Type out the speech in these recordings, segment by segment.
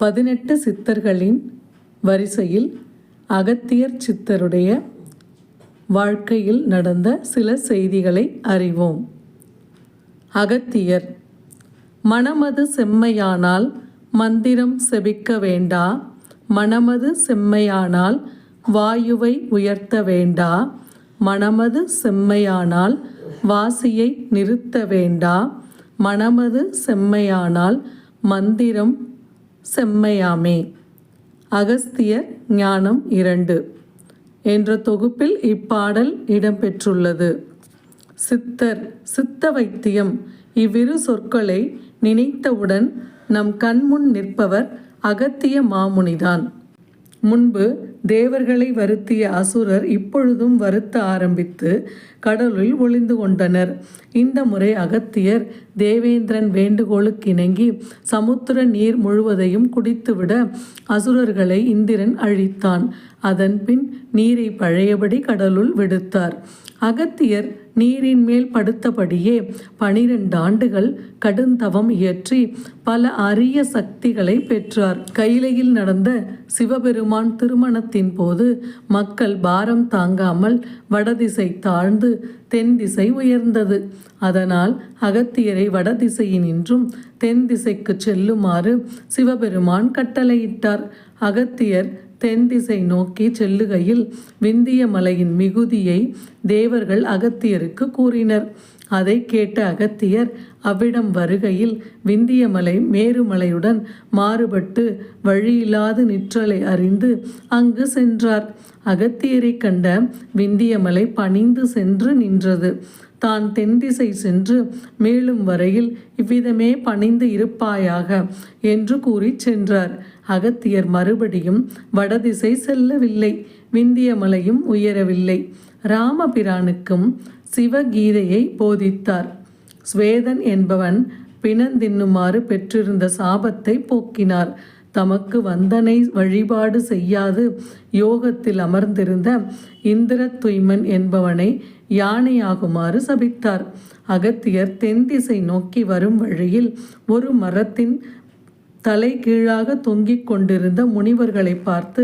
பதினெட்டு சித்தர்களின் வரிசையில் அகத்தியர் சித்தருடைய வாழ்க்கையில் நடந்த சில செய்திகளை அறிவோம். அகத்தியர் மனமது செம்மையானால் மந்திரம் செபிக்க வேண்டா? மனமது செம்மையானால் வாயுவை உயர்த்த வேண்டா? மனமது செம்மையானால் வாசியை நிறுத்த வேண்டா? மனமது செம்மையானால் மந்திரம் செம்மையாமே. அகஸ்தியர் ஞானம் இரண்டு என்ற தொகுப்பில் இப்பாடல் இடம்பெற்றுள்ளது. சித்தர் சித்த வைத்தியம் இவ்விரு சொற்களை நினைத்தவுடன் நம் கண்முன் நிற்பவர் அகத்திய மாமுனிதான். முன்பு தேவர்களை வருத்திய அசுரர் இப்பொழுதும் வருத்த ஆரம்பித்து கடலில் ஒளிந்து கொண்டனர். இந்த முறை அகத்தியர் தேவேந்திரன் வேண்டுகோளுக்கு இணங்கி சமுத்திர நீர் முழுவதையும் குடித்துவிட அசுரர்களை இந்திரன் அழித்தான். அதன்பின் நீரை பழையபடி கடலுள் விடுத்தார். அகத்தியர் நீரின் மேல் படுத்தபடியே பனிரெண்டு ஆண்டுகள் கடுந்தவம் இயற்றி பல அரிய சக்திகளை பெற்றார். கைலையில் நடந்த சிவபெருமான் திருமணத்தின் போது மக்கள் பாரம் தாங்காமல் வடதிசை தாழ்ந்து தென் திசை உயர்ந்தது. அதனால் அகத்தியரை வடதிசையினின்றும் தென் திசைக்கு செல்லுமாறு சிவபெருமான் கட்டளையிட்டார். அகத்தியர் தென் திசை நோக்கி செல்லுகையில் விந்திய மலையின் மிகுதியை தேவர்கள் அகத்தியருக்கு கூறினர். அதை கேட்ட அகத்தியர் அவ்விடம் வருகையில் விந்தியமலை மேருமலையுடன் மாறுபட்டு வழியில்லாது நிற்றலை அறிந்து அங்கு சென்றார். அகத்தியரை கண்ட விந்தியமலை பணிந்து சென்று நின்றது. தான் தென்திசை சென்று மேலும் வரையில் இவ்விதமே பணிந்து இருப்பாயாக என்று கூறி சென்றார். அகத்தியர் மறுபடியும் வடதிசை செல்லவில்லை விந்திய மலையும் உயரவில்லை. ராமபிரானுக்கும் சிவகீதையை போதித்தார். ஸ்வேதன் என்பவன் பிணந்தின்னுமாறு பெற்றிருந்த சாபத்தை போக்கினார். தமக்கு வந்தனை வழிபாடு செய்யாது. யோகத்தில் அமர்ந்திருந்த இந்திர துய்மன் என்பவனை யானையாகுமாறு சபித்தார். அகத்தியர் தென் திசை நோக்கி வரும் வழியில் ஒரு மரத்தின் தலை கீழாக தொங்கிக் கொண்டிருந்த முனிவர்களை பார்த்து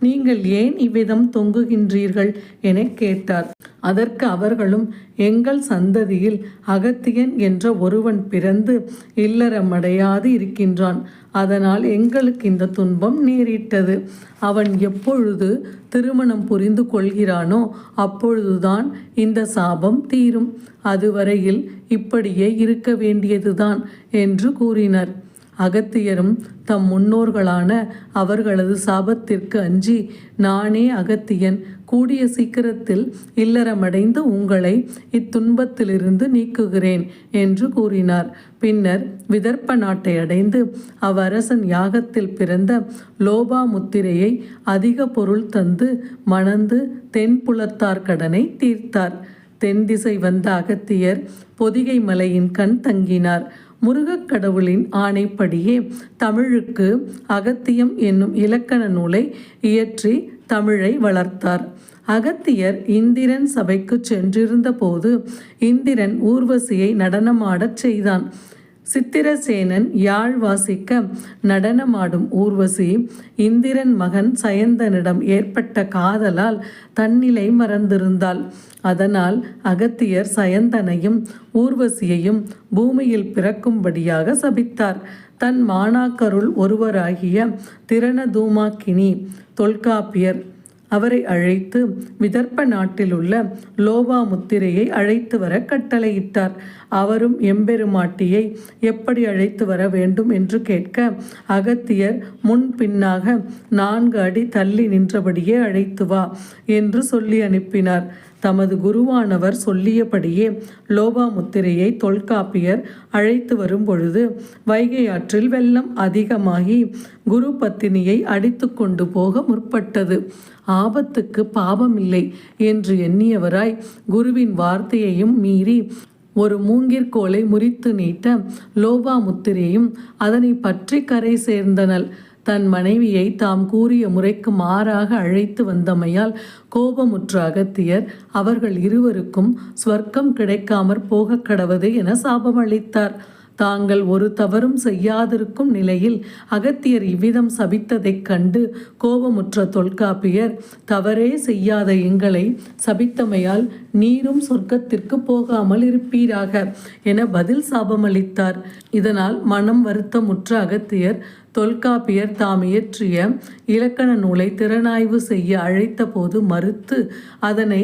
நீங்கள் ஏன் இவ்விதம் தொங்குகின்றீர்கள்? என கேட்டார். அதற்கு அவர்களும் எங்கள் சந்ததியில் அகத்தியன் என்ற ஒருவன் பிறந்து இல்லறமடையாது இருக்கின்றான். அதனால் எங்களுக்கு இந்த துன்பம் நேரிட்டது. அவன் எப்பொழுது திருமணம் புரிந்து கொள்கிறானோ அப்பொழுதுதான் இந்த சாபம் தீரும். அதுவரையில் இப்படியே இருக்க வேண்டியதுதான் என்று கூறினர். அகத்தியரும் தம் முன்னோர்களான அவர்களது சாபத்திற்கு அஞ்சி நானே அகத்தியன் கூடிய சீக்கிரத்தில் இல்லறமடைந்து உங்களை இத்துன்பத்திலிருந்து நீக்குகிறேன் என்று கூறினார். பின்னர் விதர்ப்ப நாட்டை அடைந்து அவ்வரசன் யாகத்தில் பிறந்த லோபாமுத்திரையை அதிக பொருள் தந்து மணந்து தென்புலத்தார் கடனை தீர்த்தார். தென் திசை வந்த அகத்தியர் பொதிகை மலையின் கண் தங்கினார். முருகக் கடவுளின் ஆணைப்படியே தமிழுக்கு அகத்தியம் என்னும் இலக்கண நூலை இயற்றி தமிழை வளர்த்தார். அகத்தியர் இந்திரன் சபைக்கு சென்றிருந்த போது இந்திரன் ஊர்வசியை நடனமாடச் செய்தான். சித்திரசேனன் யாழ் வாசிக்க நடனமாடும் ஊர்வசி இந்திரன் மகன் சயந்தனிடம் ஏற்பட்ட காதலால் தன்னிலை மறந்திருந்தாள். அதனால் அகத்தியர் சயந்தனையும் ஊர்வசியையும் பூமியில் பிறக்கும்படியாக சபித்தார். தன் மாணாக்கருள் ஒருவராகிய திரணதூமாக்கினி தொல்காப்பியர் அவரை அழைத்து விதர்ப்ப நாட்டிலுள்ள லோபா முத்திரையை அழைத்து வர கட்டளையிட்டார். அவரும் எம்பெருமாட்டியை எப்படி அழைத்து வர வேண்டும் என்று கேட்க அகத்தியர் முன் பின்னாக நான்கு அடி தள்ளி நின்றபடியே அழைத்து வா என்று சொல்லி அனுப்பினார். தமது குருவானவர் சொல்லியபடியே லோபாமுத்திரையை தொல்காப்பியர் அழைத்து வரும் பொழுது வைகை ஆற்றில் வெள்ளம் அதிகமாகி குரு பத்தினியை அடித்து கொண்டு போக முற்பட்டது. ஆபத்துக்கு பாவமில்லை என்று எண்ணியவராய் குருவின் வார்த்தையையும் மீறி ஒரு மூங்கிற்கோலை முறித்து நீட்ட லோபாமுத்திரையும் அதனை பற்றி கரை சேர்ந்தனள். தன் மனைவியை தாம் கூறிய முறைக்கு மாறாக அழைத்து வந்தமையால் கோபமுற்ற அகத்தியர் அவர்கள் இருவருக்கும் ஸ்வர்க்கம் கிடைக்காமற் போகக் கடவது என சாபமளித்தார். தாங்கள் ஒரு தவறும் செய்யாதிருக்கும் நிலையில் அகத்தியர் இவ்விதம் சபித்ததைக் கண்டு கோபமுற்ற தொல்காப்பியர் தவறே செய்யாத எங்களை சபித்தமையால் நீரும் சொர்க்கத்திற்கு போகாமல் இருப்பீராக என பதில் சாபமளித்தார். இதனால் மனம் வருத்தமுற்ற அகத்தியர் தொல்காப்பியர் தாம் இயற்றிய இலக்கண நூலை திறனாய்வு செய்ய அழைத்தபோது மறுத்து அதனை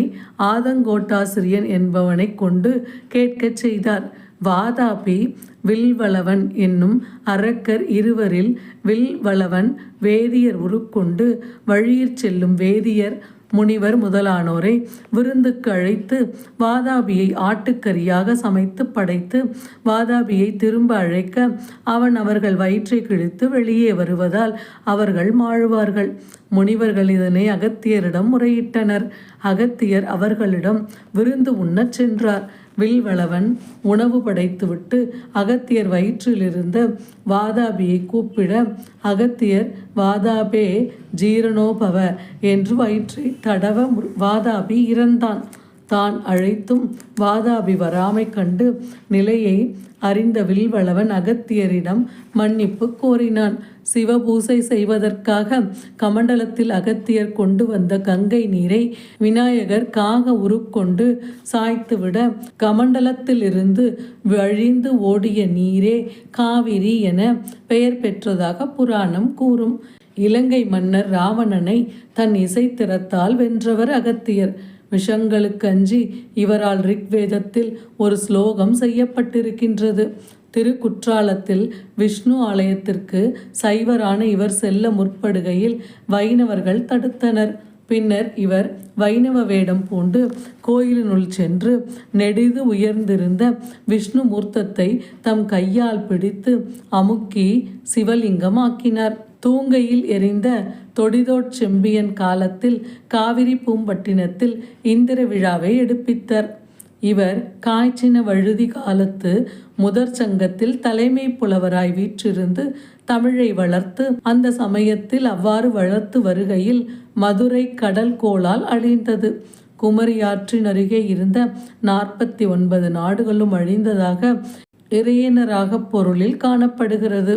ஆதங்கோட்டாசிரியன் என்பவனை கொண்டு கேட்கச் செய்தார். வாதாபி வில்வளவன் என்னும் அரக்கர் இருவரில் வில்வளவன் வேதியர் உருக்கொண்டு வழியிற் செல்லும் வேதியர் முனிவர் முதலானோரை விருந்துக்கு அழைத்து வாதாபியை ஆட்டுக்கறியாக சமைத்து படைத்து வாதாபியை திரும்ப அழைக்க அவன் அவர்கள் வயிற்றை கிழித்து வெளியே வருவதால் அவர்கள் மாழுவார்கள். முனிவர்கள் இதனை அகத்தியரிடம் முறையிட்டனர். அகத்தியர் அவர்களிடம் விருந்து உண்ணச் சென்றார். வில்வளவன் உணவு படைத்துவிட்டு அகத்தியர் வயிற்றிலிருந்த வாதாபியை கூப்பிட அகத்தியர் வாதாபே ஜீரணோபவ என்று வயிற்றை தடவ மு- வாதாபி இறந்தான். தான் அழைத்தும் வாதாபி வராமை கண்டு நிலையை அறிந்த வில்வளவன் அகத்தியரிடம் மன்னிப்பு கோரினான். சிவபூசை செய்வதற்காக கமண்டலத்தில் அகத்தியர் கொண்டு வந்த கங்கை நீரை விநாயகர் காக உருக்கொண்டு சாய்த்துவிட கமண்டலத்திலிருந்து வழிந்து ஓடிய நீரே காவிரி என பெயர் பெற்றதாக புராணம் கூறும். இலங்கை மன்னர் ராவணனை தன் இசைத்திறத்தால் வென்றவர் அகத்தியர். விஷங்களுக்கு அஞ்சி இவரால் ரிக்வேதத்தில் ஒரு ஸ்லோகம் செய்யப்பட்டிருக்கின்றது. திருக்குற்றாலத்தில் விஷ்ணு ஆலயத்திற்கு சைவரான இவர் செல்ல முற்படுகையில் வைணவர்கள் தடுத்தனர். பின்னர் இவர் வைணவ வேடம் பூண்டு கோயிலினுள் சென்று நெடிது உயர்ந்திருந்த விஷ்ணு மூர்த்தத்தை தம் கையால் பிடித்து அமுக்கி சிவலிங்கம் ஆக்கினார் தூங்கையில் எரிந்த தொடிதோட் செம்பியன் காலத்தில் காவிரி பூம்பட்டினத்தில் இந்திர விழாவை எடுப்பித்தார். இவர் காய்ச்சின வழுதி காலத்து முதற் சங்கத்தில் தலைமை புலவராய் வீற்றிருந்து தமிழை வளர்த்து அந்த சமயத்தில் அவ்வாறு வளர்த்து வருகையில் மதுரை கடல் கோளால் அழிந்தது. குமரியாற்றின் அருகே இருந்த நாற்பத்தி ஒன்பது நாடுகளும் அழிந்ததாக இறையினராக பொருளில் காணப்படுகிறது.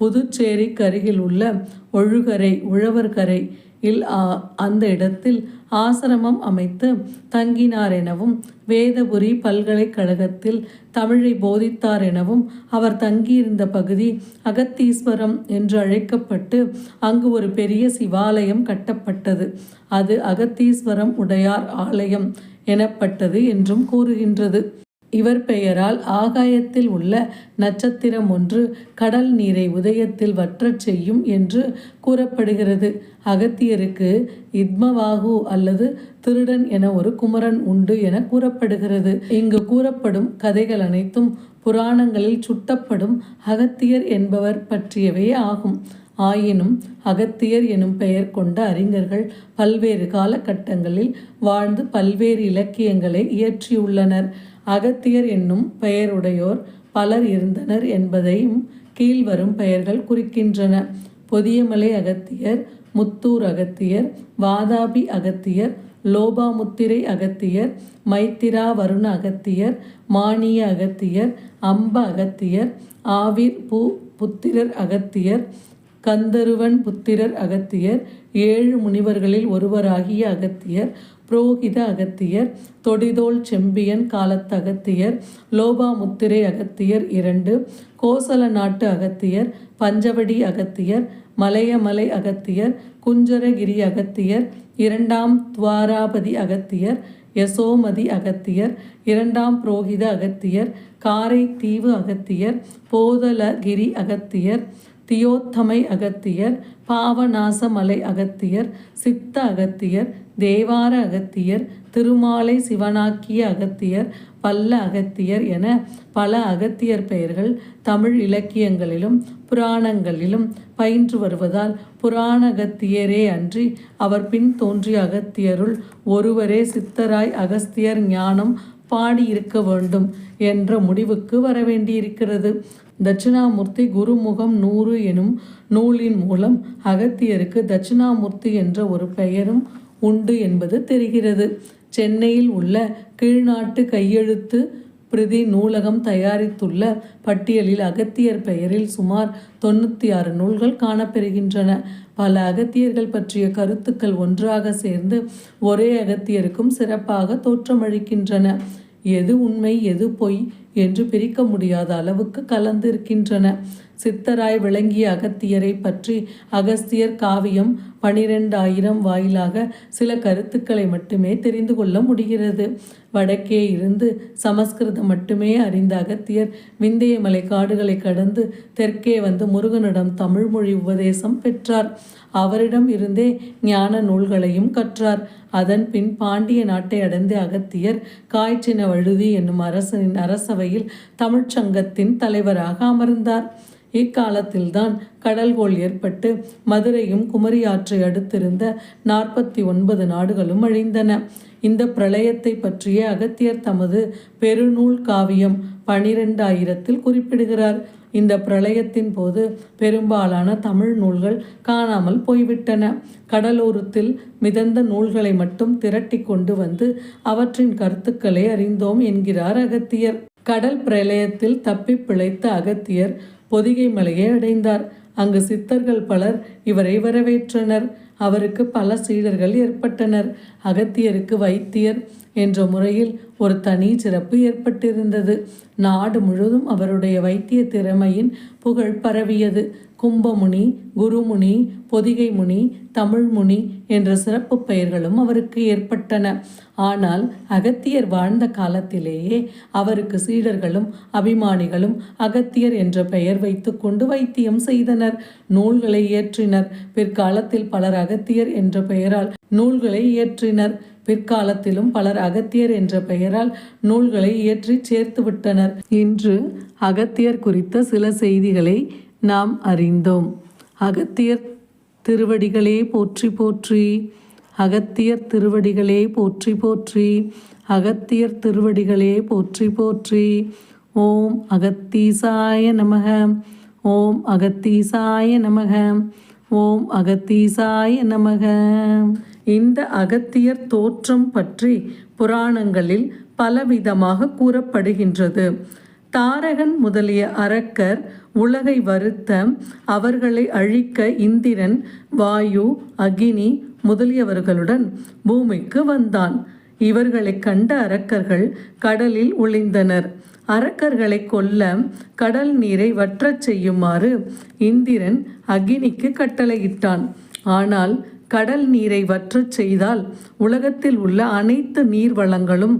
புதுச்சேரிக்கு அருகில் உள்ள ஒழுகரை உழவர்கரை இல் ஆ- அந்த இடத்தில் ஆசிரமம் அமைத்து தங்கினார் எனவும் வேதபுரி பல்கலைக்கழகத்தில் தமிழை போதித்தார் எனவும் அவர் தங்கியிருந்த பகுதி அகத்தீஸ்வரம் என்று அழைக்கப்பட்டு அங்கு ஒரு பெரிய சிவாலயம் கட்டப்பட்டது. அது அகத்தீஸ்வரம் உடையார் ஆலயம் எனப்பட்டது என்றும் கூறுகின்றது. இவர் பெயரால் ஆகாயத்தில் உள்ள நட்சத்திரம் ஒன்று கடல் நீரை உதயத்தில் வற்றச் செய்யும் என்று கூறப்படுகிறது. அகத்தியருக்கு இத்மவாகு அல்லது திருடன் என ஒரு குமரன் உண்டு என கூறப்படுகிறது. இங்கு கூறப்படும் கதைகள் அனைத்தும் புராணங்களில் சுட்டப்படும் அகத்தியர் என்பவர் பற்றியவே ஆகும். ஆயினும் அகத்தியர் எனும் பெயர் கொண்ட அறிஞர்கள் பல்வேறு காலகட்டங்களில் வாழ்ந்து பல்வேறு இலக்கியங்களை இயற்றியுள்ளனர். அகத்தியர் என்னும் பெயருடையோர் பலர் இருந்தனர் என்பதையும் கீழ்வரும் பெயர்கள் குறிக்கின்றன. பொதியமலை அகத்தியர் முத்தூர் அகத்தியர் வாதாபி அகத்தியர் லோபாமுத்திரை அகத்தியர் மைத்திரா வருண அகத்தியர் மானிய அகத்தியர் அம்ப அகத்தியர் ஆவிர் பூ புத்திரர் அகத்தியர் கந்தருவன் புத்திரர் அகத்தியர் ஏழு முனிவர்களில் ஒருவராகிய அகத்தியர் புரோகித அகத்தியர் தொடிதோல் செம்பியன் காலத்து அகத்தியர் லோபாமுத்திரை அகத்தியர் இரண்டு கோசல நாட்டு அகத்தியர் பஞ்சவடி அகத்தியர் மலையமலை அகத்தியர் குஞ்சரகிரி அகத்தியர் இரண்டாம் துவாராபதி அகத்தியர் யசோமதி அகத்தியர் இரண்டாம் புரோகித அகத்தியர் காரை தீவு அகத்தியர் போதலகிரி அகத்தியர் தியோத்தமை அகத்தியர் பாவநாசமலை அகத்தியர் சித்த அகத்தியர் தேவார அகத்தியர் திருமாலை சிவனாக்கிய அகத்தியர் பல்ல அகத்தியர் என பல அகத்தியர் பெயர்கள் தமிழ் இலக்கியங்களிலும் புராணங்களிலும் பயின்று வருவதால் புராண அகத்தியரே அன்றி அவர் பின் தோன்றிய அகத்தியருள் ஒருவரே சித்தராய் அகஸ்தியர் ஞானம் பாடியிருக்க வேண்டும் என்ற முடிவுக்கு வர வேண்டியிருக்கிறது தட்சிணாமூர்த்தி குருமுகம் நூறு எனும் நூலின் மூலம் அகத்தியருக்கு தட்சிணாமூர்த்தி என்ற ஒரு பெயரும் உண்டு என்பது தெரிகிறது. சென்னையில் உள்ள கீழ்நாட்டு கையெழுத்து பிரதி நூலகம் தயாரித்துள்ள பட்டியலில் அகத்தியர் பெயரில் சுமார் தொண்ணூற்றி ஆறு நூல்கள் காணப்பெறுகின்றன. பல அகத்தியர்கள் பற்றிய கருத்துக்கள் ஒன்றாக சேர்ந்து ஒரே அகத்தியருக்கும் சிறப்பாக தோற்றமளிக்கின்றன. எது உண்மை எது பொய் என்று பிரிக்க முடியாத அளவுக்கு கலந்து இருக்கின்றன சித்தராய் விளங்கிய அகத்தியரை பற்றி அகஸ்தியர் காவியம் பனிரெண்டாயிரம் வாயிலாக சில கருத்துக்களை மட்டுமே தெரிந்து கொள்ள முடிகிறது. வடக்கே இருந்து சமஸ்கிருதம் மட்டுமே அறிந்த அகத்தியர் விந்திய மலை காடுகளை கடந்து தெற்கே வந்து முருகனிடம் தமிழ் மொழி உபதேசம் பெற்றார். அவரிடம் இருந்தே ஞான நூல்களையும் கற்றார். அதன் பின் பாண்டிய நாட்டை அடைந்த அகத்தியர் காய்ச்சின வழுதி என்னும் அரசனின் அரசவையில் தமிழ்ச்சங்கத்தின் தலைவராக அமர்ந்தார். இக்காலத்தில்தான் கடல்கோள் ஏற்பட்டு மதுரையும் குமரி ஆற்றை அடுத்திருந்த நாற்பத்தி ஒன்பது நாடுகளும் அழிந்தன. இந்த பிரளயத்தை பற்றிய அகத்தியர் தமது பெருநூல் காவியம் பனிரெண்டாயிரத்தில் குறிப்பிடுகிறார். இந்த பிரளயத்தின் போது பெரும்பாலான தமிழ் நூல்கள் காணாமல் போய்விட்டன. கடலோரத்தில் மிதந்த நூல்களை மட்டும் திரட்டி கொண்டு வந்து அவற்றின் கருத்துக்களை அறிந்தோம் என்கிறார் அகத்தியர். கடல் பிரளயத்தில் தப்பி பிழைத்த அகத்தியர் பொதிகை மலையை அடைந்தார். அங்கு சித்தர்கள் பலர் இவரை வரவேற்றனர். அவருக்கு பல சீடர்கள் ஏற்பட்டனர். அகத்தியருக்கு வைத்தியர் என்ற முறையில் ஒரு தனி சிறப்பு ஏற்பட்டிருந்தது. நாடு முழுவதும் அவருடைய வைத்திய திறமையின் புகழ் பரவியது. கும்பமுனி குருமுனி பொதிகை முனி தமிழ்முனி என்ற சிறப்பு பெயர்களும் அவருக்கு ஏற்பட்டன. ஆனால் அகத்தியர் வாழ்ந்த காலத்திலேயே அவருக்கு சீடர்களும் அபிமானிகளும் அகத்தியர் என்ற பெயர் வைத்துக்கொண்டு வைத்தியம் செய்தனர். நூல்களை இயற்றினர். பிற்காலத்தில் பலர் அகத்தியர் என்ற பெயரால் நூல்களை இயற்றினர். பிற்காலத்திலும் பலர் அகத்தியர் என்ற பெயரால் நூல்களை இயற்றி சேர்த்து விட்டனர் இன்று அகத்தியர் குறித்த சில செய்திகளை நாம் அறிந்தோம். அகத்தியர் திருவடிகளே போற்றி போற்றி அகத்தியர் திருவடிகளே போற்றி போற்றி அகத்தியர் திருவடிகளே போற்றி போற்றி. ஓம் அகத்தீசாய நமக ஓம் அகத்தீசாய நமக ஓம் அகத்தீசாய நமக. இந்த அகத்தியர் தோற்றம் பற்றி புராணங்களில் பலவிதமாக கூறப்படுகின்றது. தாரகன் முதலிய அரக்கர் உலகை வருத்த அவர்களை அழிக்க இந்திரன் வாயு அகினி முதலியவர்களுடன் பூமிக்கு வந்தான். இவர்களை கண்ட அரக்கர்கள் கடலில் ஒளிந்தனர். அரக்கர்களை கொல்ல கடல் நீரை வற்றச் செய்யுமாறு இந்திரன் அக்னிக்கு கட்டளையிட்டான். ஆனால் கடல் நீரை வற்றச் செய்தால் உலகத்தில் உள்ள அனைத்து நீர் வளங்களும்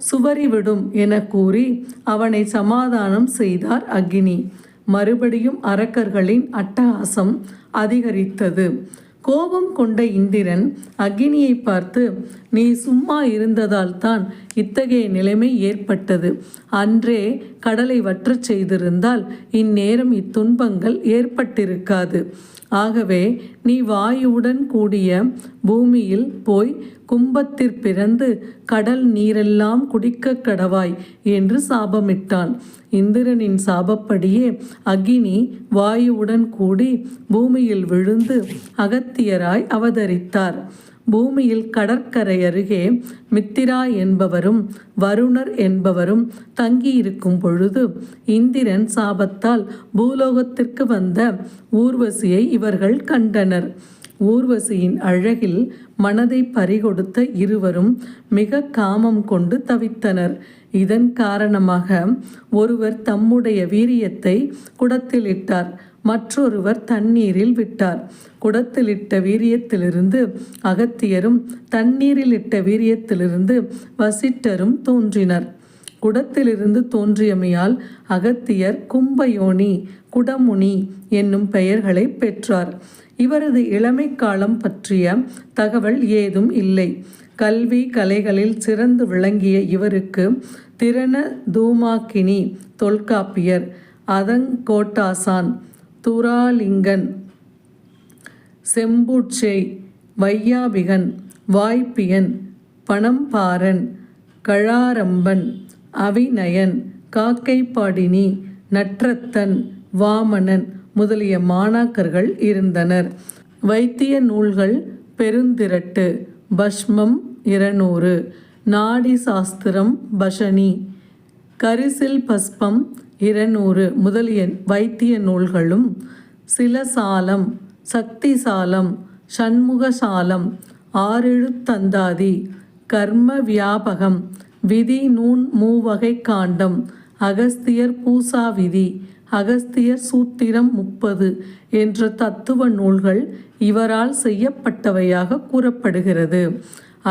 சுவரிவிடும் என கூறி அவனை சமாதானம் செய்தார் அக்னி. மறுபடியும் அரக்கர்களின் அட்டகாசம் அதிகரித்தது. கோபம் கொண்ட இந்திரன் அக்னியை பார்த்து நீ சும்மா இருந்ததால் தான் இத்தகைய நிலைமை ஏற்பட்டது. அன்றே கடலை வற்றச் செய்திருந்தால் இந்நேரம் இத்துன்பங்கள் ஏற்பட்டிருக்காது. ஆகவே நீ வாயுவுடன் கூடிய பூமியில் போய் கும்பத்திற் பிறந்து கடல் நீரெல்லாம் குடிக்க கடவாய் என்று சாபமிட்டான் இந்திரனின் சாபப்படியே அக்னி வாயுவுடன் கூடி பூமியில் விழுந்து அகத்தியராய் அவதரித்தார். பூமியில் கடற்கரை அருகே மித்திரா என்பவரும் வருணர் என்பவரும் தங்கியிருக்கும் பொழுது இந்திரன் சாபத்தால் பூலோகத்திற்கு வந்த ஊர்வசியை இவர்கள் கண்டனர். ஊர்வசியின் அழகில் மனதை பறிகொடுத்த இருவரும் மிக காமம் கொண்டு தவித்தனர். இதன் காரணமாக ஒருவர் தம்முடைய வீரியத்தை குடத்தில் இட்டார் மற்றொருவர் தண்ணீரில் விட்டார். குடத்தில் இட்ட வீரியத்திலிருந்து அகத்தியரும் தண்ணீரில் இட்ட வீரியத்திலிருந்து வசிட்டரும் தோன்றினர். குடத்திலிருந்து தோன்றியமையால் அகத்தியர் கும்பயோனி குடமுனி என்னும் பெயர்களை பெற்றார். இவரது இளமை காலம் பற்றிய தகவல் ஏதும் இல்லை. கல்வி கலைகளில் சிறந்து விளங்கிய இவருக்கு திறன தூமாக்கினி தொல்காப்பியர் அதங்கோட்டாசான் துராலிங்கன் செம்புட்செய் வையாபிகன் வாய்ப்பியன் பணம்பாரன் கழாரம்பன் அவிநயன் காக்கைப்பாடினி நற்றத்தன் வாமணன் முதலிய மாணாக்கர்கள் இருந்தனர். வைத்திய நூல்கள் பெருந்திரட்டு பஷ்மம் இருநூறு நாடி சாஸ்திரம் பஷனி கரிசில் பஸ்பம் இருநூறு முதலிய வைத்திய நூல்களும் சிலசாலம் சக்திசாலம் சண்முகசாலம் ஆறெழுத்தந்தாதி கர்ம வியாபகம் விதி நூன் மூவகை காண்டம் அகஸ்தியர் பூசா விதி அகஸ்தியர் சூத்திரம் முப்பது என்ற தத்துவ நூல்கள் இவரால் செய்யப்பட்டவையாக கூறப்படுகிறது.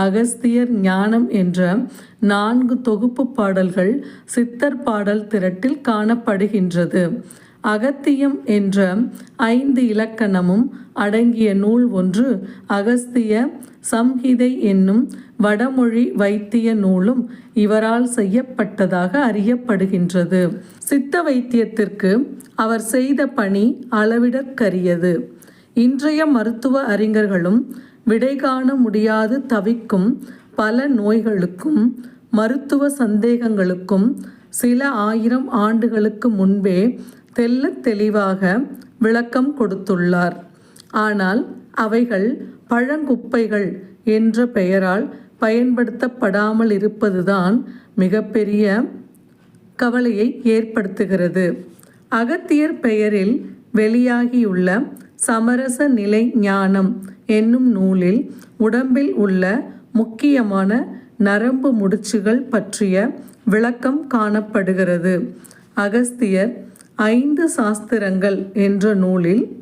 அகஸ்தியர் ஞானம் என்ற நான்கு தொகுப்பு பாடல்கள் சித்தர் பாடல் திரட்டில் காணப்படுகின்றது. அகத்தியம் என்ற ஐந்து இலக்கணமும் அடங்கிய நூல் ஒன்று அகஸ்திய சம்ஹிதை என்னும் வடமொழி வைத்திய நூலும் இவரால் செய்யப்பட்டதாக அறியப்படுகின்றது. சித்த வைத்தியத்திற்கு அவர் செய்த பணி அளவிடற்கரியது. இன்றைய மருத்துவ அறிஞர்களும் விடை காண முடியாது தவிக்கும் பல நோய்களுக்கும் மருத்துவ சந்தேகங்களுக்கும் சில ஆயிரம் ஆண்டுகளுக்கு முன்பே தெள்ளத் தெளிவாக விளக்கம் கொடுத்துள்ளார். ஆனால் அவைகள் பழங்குப்பைகள் என்ற பெயரால் பயன்படுத்தப்படாமல் இருப்பதுதான் மிகப்பெரிய கவலையை ஏற்படுத்துகிறது. அகத்தியர் பெயரில் வெளியாகியுள்ள சமரச நிலை ஞானம் என்னும் நூலில் உடம்பில் உள்ள முக்கியமான நரம்பு முடிச்சுகள் பற்றிய விளக்கம் காணப்படுகிறது. அகஸ்தியர் ஐந்து சாஸ்திரங்கள் என்ற நூலில்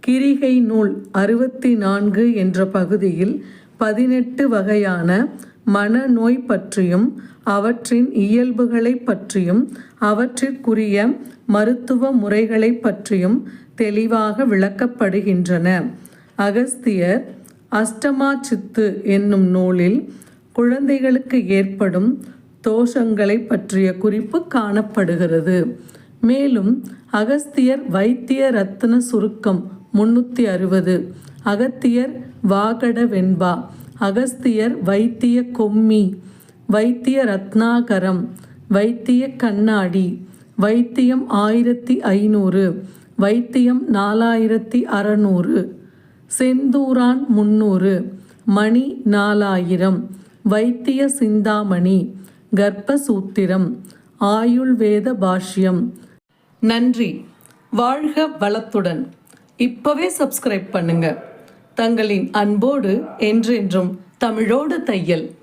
கிரிகை நூல் அறுபத்தி நான்கு என்ற பகுதியில் பதினெட்டு வகையான மனநோய் பற்றியும் அவற்றின் இயல்புகளை பற்றியும் அவற்றிற்குரிய மருத்துவ முறைகளை பற்றியும் தெளிவாக விளக்கப்படுகின்றன. அகஸ்தியர் அஷ்டமா சித்து என்னும் நூலில் குழந்தைகளுக்கு ஏற்படும் தோஷங்களை பற்றிய குறிப்பு காணப்படுகிறது. மேலும் அகஸ்தியர் வைத்திய ரத்ன சுருக்கம் முன்னூற்றி அறுபது அகத்தியர் வாகட வெண்பா அகஸ்தியர் வைத்திய கொம்மி வைத்திய ரத்னாகரம் வைத்திய கண்ணாடி வைத்தியம் ஆயிரத்தி ஐநூறு வைத்தியம் நாலாயிரத்தி அறநூறு செந்தூரான் முன்னூறு மணி நாலாயிரம் வைத்திய சிந்தாமணி கர்ப்பசூத்திரம் ஆயுள்வேத பாஷ்யம். நன்றி. வாழ்க வளத்துடன். இப்பவே சப்ஸ்கிரைப் பண்ணுங்க. தங்களின் அன்போடு என்றென்றும் தமிழோடு தையல்.